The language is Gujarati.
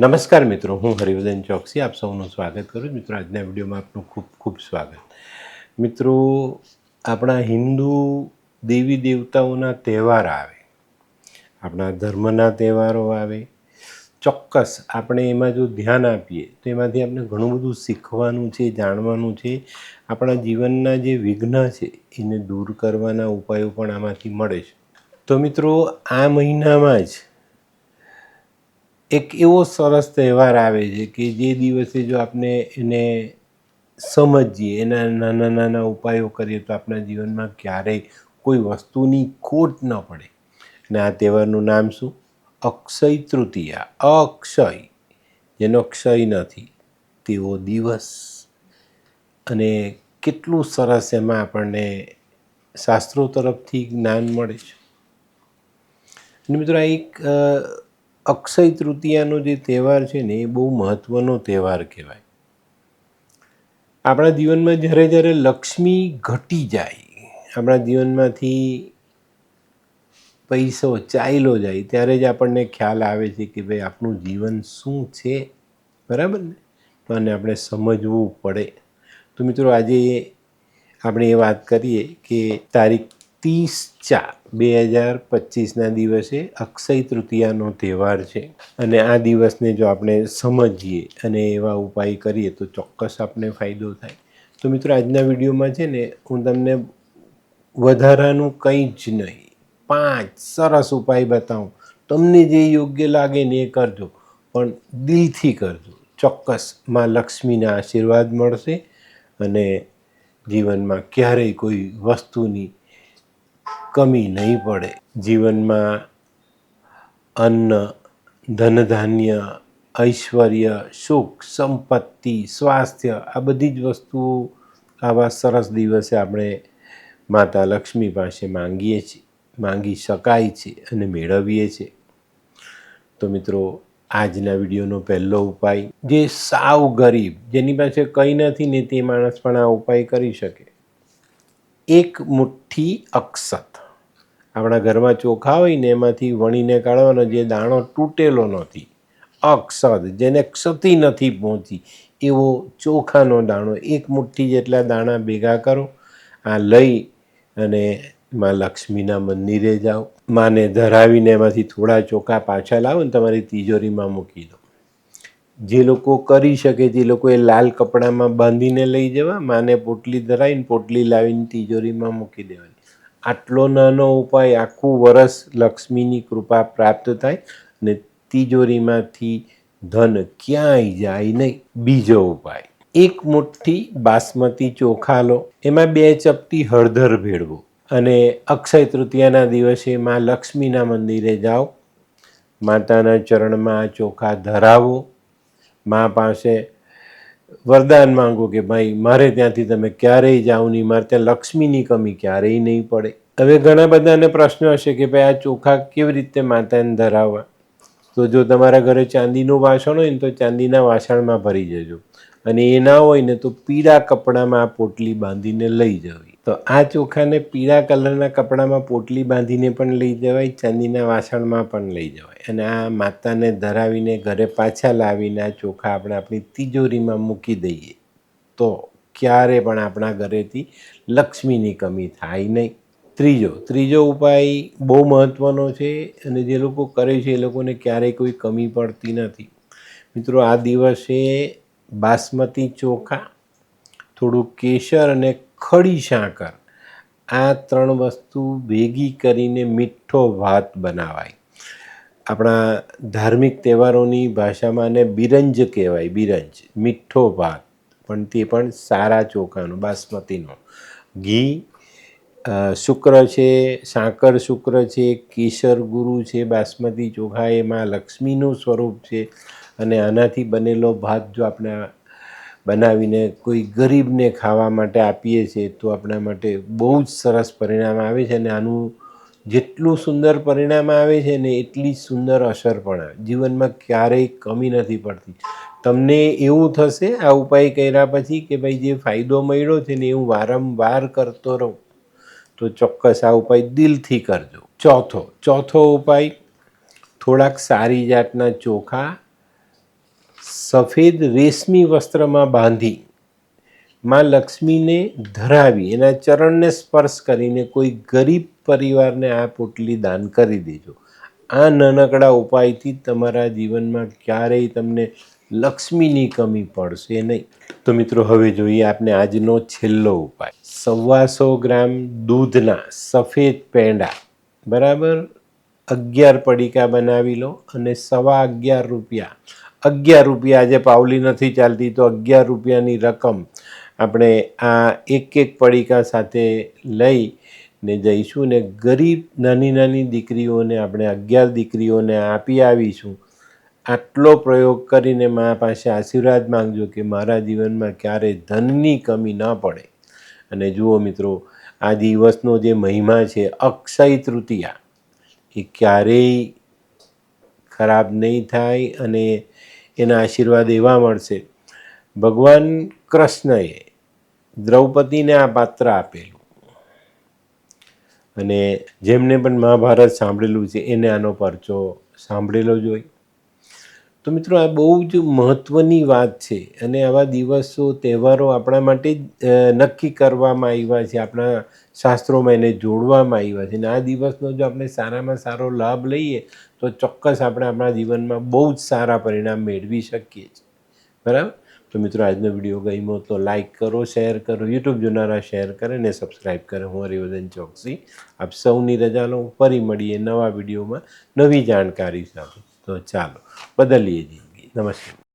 નમસ્કાર મિત્રો, હું હરિવર્ધન ચોકસી, આપ સૌનું સ્વાગત કરું છું. મિત્રો, આજના વિડીયોમાં આપનું ખૂબ ખૂબ સ્વાગત. મિત્રો, આપણા હિન્દુ દેવી દેવતાઓના તહેવાર આવે, આપણા ધર્મના તહેવારો આવે, ચોક્કસ આપણે એમાં જો ધ્યાન આપીએ, તો એમાંથી આપણે ઘણું બધું શીખવાનું છે, જાણવાનું છે. આપણા જીવનના જે વિઘ્ન છે, એને દૂર કરવાના ઉપાયો પણ આમાંથી મળે છે. તો મિત્રો, આ મહિનામાં જ એક એવો સરસ તહેવાર આવે છે કે જે દિવસે જો આપણે એને સમજીએ, એના નાના નાના ઉપાયો કરીએ તો આપણા જીવનમાં ક્યારેય કોઈ વસ્તુની ખોટ ન પડે. અને આ તહેવારનું નામ શું? અક્ષય તૃતીયા. અક્ષય. જેનો ક્ષય નથી, તેવો દિવસ. અને કેટલું સરસ એમાં આપણને શાસ્ત્રો તરફથી જ્ઞાન મળે છે. અને મિત્રો આ એક અક્ષય તૃતીયાનો જે તહેવાર છે ને, એ બહુ મહત્ત્વનો તહેવાર કહેવાય. આપણા જીવનમાં જ્યારે જ્યારે લક્ષ્મી ઘટી જાય, આપણા જીવનમાંથી પૈસો ચાલ્યો જાય, ત્યારે જ આપણને ખ્યાલ આવે છે કે ભાઈ, આપણું જીવન શું છે? બરાબર ને? તો આને આપણે સમજવું પડે. તો મિત્રો, આજે આપણે એ વાત કરીએ કે તારીખ ત્રીસ ચાર, બે હજાર પચીસના દિવસે અક્ષય તૃતીયાનો તહેવાર છે. અને આ દિવસને જો આપણે સમજીએ અને એવા ઉપાય કરીએ તો ચોક્કસ આપણે ફાયદો થાય. તો મિત્રો, આજના વિડીયોમાં છે ને, હું તમને વધારાનું કંઈ જ નહીં, પાંચ સરસ ઉપાય બતાવું. તમને જે યોગ્ય લાગે ને એ કરજો, પણ દિલથી કરજો. ચોક્કસમાં લક્ષ્મીના આશીર્વાદ મળશે અને જીવનમાં ક્યારેય કોઈ વસ્તુની કમી નહીં પડે. જીવનમાં અન્ન, ધનધાન્ય, ઐશ્વર્ય, સુખ, સંપત્તિ, સ્વાસ્થ્ય આ બધી જ વસ્તુઓ આવા સરસ દિવસે આપણે માતા લક્ષ્મી પાસે માંગીએ છીએ, માંગી શકાય છે અને મેળવીએ છીએ. તો મિત્રો, આજના વિડીયોનો પહેલો ઉપાય, જે સાવ ગરીબ, જેની પાસે કંઈ નથી ને તે માણસ પણ આ ઉપાય કરી શકે. એક મુઠ્ઠી અક્ષત. આપણા ઘરમાં ચોખા હોય ને એમાંથી વણીને કાઢવાનો જે દાણો તૂટેલો નથી, અક્ષદ, જેને ક્ષતિ નથી પહોંચી, એવો ચોખાનો દાણો, એક મુઠ્ઠી જેટલા દાણા ભેગા કરો, આ લઈ અને માં લક્ષ્મીના મંદિરે જાઓ. માને ધરાવીને એમાંથી થોડા ચોખા પાછા લાવો ને તમારી તિજોરીમાં મૂકી દો. જે લોકો કરી શકે તે એ લાલ કપડામાં બાંધીને લઈ જવા, માને પોટલી ધરાવીને પોટલી લાવીને તિજોરીમાં મૂકી દેવાની. આટલો નાનો ઉપાય આખું વરસ લક્ષ્મીની કૃપા પ્રાપ્ત થાય ને તિજોરીમાંથી ધન ક્યાંય જાય નહીં. બીજો ઉપાય, એક મુઠ્ઠી બાસમતી ચોખા લો. એમાં બે ચપટી હળદર ભેળવો અને અક્ષય તૃતીયાના દિવસે માં લક્ષ્મીના મંદિરે જાઓ. માતાના ચરણમાં ચોખા ધરાવો. મા પાસે વરદાન માંગો કે ભાઈ, મારે ત્યાંથી તમે ક્યારેય જાઓ નહીં, મારે ત્યાં લક્ષ્મીની કમી ક્યારેય નહીં પડે. હવે ઘણા બધાને પ્રશ્ન હશે કે ભાઈ, આ ચોખા કેવી રીતે માતાને ધરાવવા? તો જો તમારા ઘરે ચાંદીનું વાસણ હોય ને, તો ચાંદીના વાસણમાં ભરી જજો. અને એ ના હોય ને, તો પીળા કપડામાં આ પોટલી બાંધીને લઈ જવી. તો આ ચોખાને પીળા કલરના કપડામાં પોટલી બાંધીને પણ લઈ જવાય, ચાંદીના વાસણમાં પણ લઈ જવાય. અને આ માતાને ધરાવીને ઘરે પાછા લાવીને આ ચોખા આપણે આપણી તિજોરીમાં મૂકી દઈએ. તો ક્યારે પણ આપણા ઘરેથી લક્ષ્મીની કમી થાય નહીં. ત્રીજો ત્રીજો ઉપાય બહુ મહત્ત્વનો છે અને જે લોકો કરે છે એ લોકોને ક્યારેય કોઈ કમી પડતી નથી. મિત્રો, આ દિવસે બાસમતી ચોખા, થોડું કેસર અને ખડી સાકર આ ત્રણ વસ્તુ ભેગી કરીને મીઠો ભાત બનાવાય. આપણા ધાર્મિક તહેવારોની ભાષામાં ને બિરંજ કહેવાય, બિરંજ, મીઠો ભાત. પણ તે પણ સારા ચોખાનો, બાસમતીનો. ઘી શુક્ર છે સાકર શુક્ર છે, કેસર ગુરુ છે, બાસમતી ચોખા, એમાં લક્ષ્મીનું સ્વરૂપ છે. અને આનાથી બનેલો ભાત જો આપણે બનાવીને કોઈ ગરીબને ખાવા માટે આપીએ છીએ તો આપણા માટે બહુ જ સરસ પરિણામ આવે છે અને આનું જેટલું સુંદર પરિણામ આવે છે ને એટલી સુંદર અસર પણ આવે. જીવનમાં ક્યારેય કમી નથી પડતી. તમને એવું થશે આ ઉપાય કર્યા પછી કે ભાઈ જે ફાયદો મળ્યો છે ને એવું વારંવાર કરતો રહું, તો ચોક્કસ આ ઉપાય દિલથી કરજો. ચોથો ચોથો ઉપાય, થોડાક સારી જાતના ચોખા સફેદ રેશમી વસ્ત્રમાં બાંધી માં લક્ષ્મીને ધરાવી, એના ચરણને સ્પર્શ કરીને કોઈ ગરીબ પરિવારને આ પોટલી દાન કરી દેજો. આ નાનકડા ઉપાયથી તમારા જીવનમાં ક્યારેય તમને લક્ષ્મીની કમી પડશે નહીં. તો મિત્રો, હવે જોઈએ આપણે આજનો છેલ્લો ઉપાય. સવાસો ગ્રામ દૂધના સફેદ પેંડા. બરાબર? અગિયાર પડીકા બનાવી લો અને સવા અગિયાર રૂપિયા. અગિયાર રૂપિયા આજે પાવલી નથી ચાલતી તો અગિયાર રૂપિયાની રકમ આપણે આ એક એક પડીકા સાથે લઈ ને જઈશું ને ગરીબ નાની નાની દીકરીઓને આપણે અગિયાર દીકરીઓને આપી આવીશું. આટલો પ્રયોગ કરીને મા પાસે આશીર્વાદ માંગજો કે મારા જીવનમાં ક્યારે ધનની કમી ન પડે. અને જુઓ મિત્રો, આ દિવસનો જે મહિમા છે અક્ષય તૃતીયા. એ ક્યારેય ખરાબ નહીં થાય અને એના આશીર્વાદ એવા મળશે. ભગવાન કૃષ્ણએ દ્રૌપદીને આ પાત્ર આપેલું. અને જેમને પણ મહાભારત સાંભળેલું છે, એને આનો પરચો સાંભળેલો જ હોય. તો મિત્રો, આ બહુ જ મહત્ત્વની વાત છે અને આવા દિવસો, તહેવારો આપણા માટે નક્કી કરવામાં આવ્યા છે. આપણા શાસ્ત્રોમાં એને જોડવામાં આવ્યા છે. અને આ દિવસનો જો આપણે સારામાં સારો લાભ લઈએ, તો ચોક્કસ આપણે આપણા જીવનમાં બહુ જ સારા પરિણામ મેળવી શકીએ છીએ. બરાબર? તો મિત્રો, આજનો વીડિયો ગમ્યો તો લાઇક કરો, શેર કરો, યુટ્યુબ જોનારા શેર કરે ને સબસ્ક્રાઈબ કરે. હું હરિવર્ધન ચોકસી આપ સૌની રજા લઉં. ફરી મળીએ નવા વિડીયોમાં નવી જાણકારી સાથે. તો ચાલો, બદલીએ જિંદગી. નમસ્તે